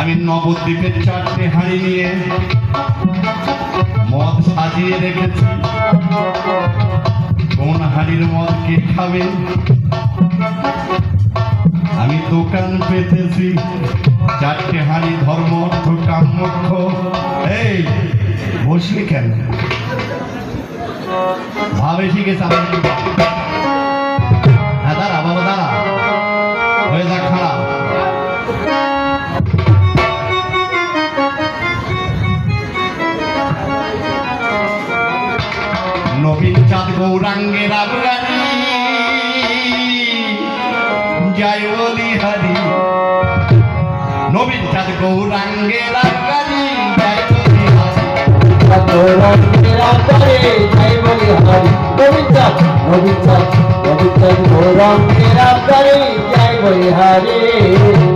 আমি নবদ্বীপের চারটে হাঁড়ি নিয়ে মদ সাজিয়ে রেখেছি। কোন হাঁড়ির মদ কে খাবে? আমি দোকান পেতেছি। চারটে হাঁড়ি ধর্ম, অর্থ কাম্যক্ষ এই, বসলি কেন? ভাবে শিখেছে আমার নবীন চাঁদ গৌরাঙ্গের আবগারি জয় বলি হরি। নবীন চাঁদ গৌরাঙ্গের আবগারি জয় বলি হরি। হরে। স্বর্গমত্ত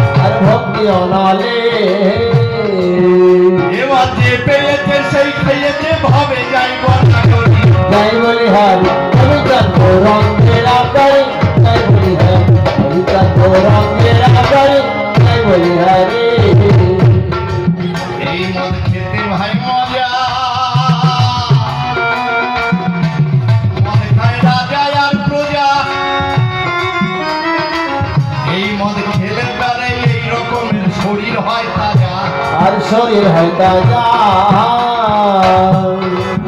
আর ভক্তি অনালে এবার যে পেয়েছে সেই খেয়েছে ভাবে যাই জয় বলি হরি আমি চাঁদ রঙের আকারে জয় বলি হরি আমি চাঁদ রঙের আকারে জয় বলি হরি। আর শরীর হয় তাজা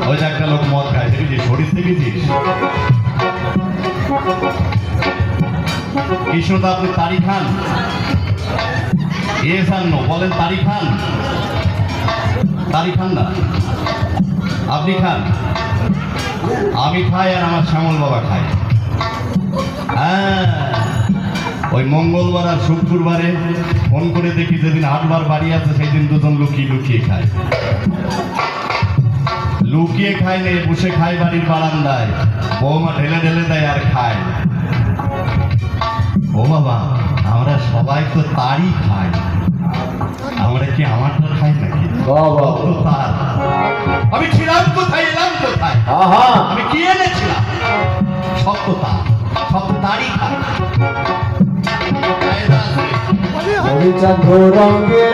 ওই যে একটা লোক মদ খায় দেখেছিস শরীর দেখেছিস কৃষ্ণদা আপনি তারি খান। এ সান্ন বলেন তারি খান। তারি খান না। আপনি খান। আমি খাই আর আমার শ্যামল বাবা খায়। হ্যাঁ? ওই মঙ্গলবার আর শুক্রবারে ফোন করে দেখি যেদিন হাটবার বাড়ি আছে সেই দিন দুজন লুকিয়ে লুকিয়ে খায়। লুকিয়ে খায় না বসে খায় বাড়ির বারান্দায়। বৌমা ঢেলে ঢেলে দেয় আর খায়। ও বাবা আমরা সবাই তো তারই খাই। আমরা কি আমারটা খাই নাকি? বাবা তো তার? আমি ছিলাম কোথায় এলাম কোথায়? আমি কি এনেছিলাম? সব তো তার সব তো চাঁদ রঙের